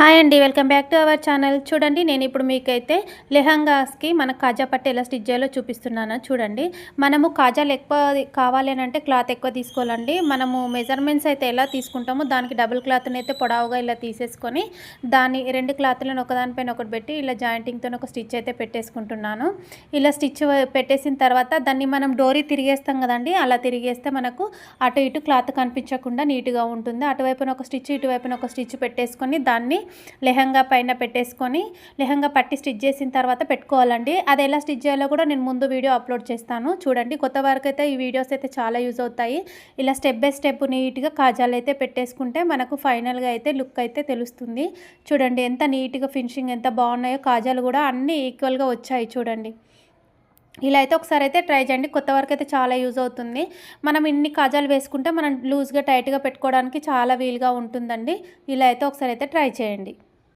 Hi అండి welcome back to our channel. చూడండి నేను ఇప్పుడు మీకైతే లెహంగాస్కి మన కాజా పట్టు ఎలా స్టిచ్ చేయాలో చూపిస్తున్నాను. చూడండి మనము కాజాలు ఎక్కువ కావాలి అంటే క్లాత్ ఎక్కువ తీసుకోవాలండి. మనము మెజర్మెంట్స్ అయితే ఎలా తీసుకుంటామో దానికి డబుల్ క్లాత్ని అయితే పొడవుగా ఇలా తీసేసుకొని దాన్ని రెండు క్లాత్లను ఒకదానిపైన ఒకటి పెట్టి ఇలా జాయింటింగ్తో ఒక స్టిచ్ అయితే పెట్టేసుకుంటున్నాను. ఇలా స్టిచ్ పెట్టేసిన తర్వాత దాన్ని మనం డోరీ తిరిగేస్తాం కదండి అలా తిరిగేస్తే మనకు అటు ఇటు క్లాత్ కనిపించకుండా నీట్గా ఉంటుంది. అటువైపున ఒక స్టిచ్ ఇటువైపున ఒక స్టిచ్ పెట్టేసుకొని దాన్ని లెహంగా పైన పెట్టేసుకొని లెహంగా పట్టి స్టిచ్ చేసిన తర్వాత పెట్టుకోవాలండి. అది ఎలా స్టిచ్ చేయాలో కూడా నేను ముందు వీడియో అప్లోడ్ చేస్తాను. చూడండి కొత్త వరకు అయితే ఈ వీడియోస్ అయితే చాలా యూజ్ అవుతాయి. ఇలా స్టెప్ బై స్టెప్ నీట్గా కాజాలు అయితే పెట్టేసుకుంటే మనకు ఫైనల్గా అయితే లుక్ అయితే తెలుస్తుంది. చూడండి ఎంత నీట్గా ఫినిషింగ్ ఎంత బాగున్నాయో కాజాలు కూడా అన్నీ ఈక్వల్గా వచ్చాయి చూడండి. ఇలా అయితే ఒకసారి అయితే ట్రై చేయండి. కొత్త వరకు అయితే చాలా యూజ్ అవుతుంది. మనం ఇన్ని కాజాలు వేసుకుంటే మనం లూజ్గా టైట్గా పెట్టుకోవడానికి చాలా వీలుగా ఉంటుందండి. ఇలా అయితే ఒకసారి అయితే ట్రై చేయండి.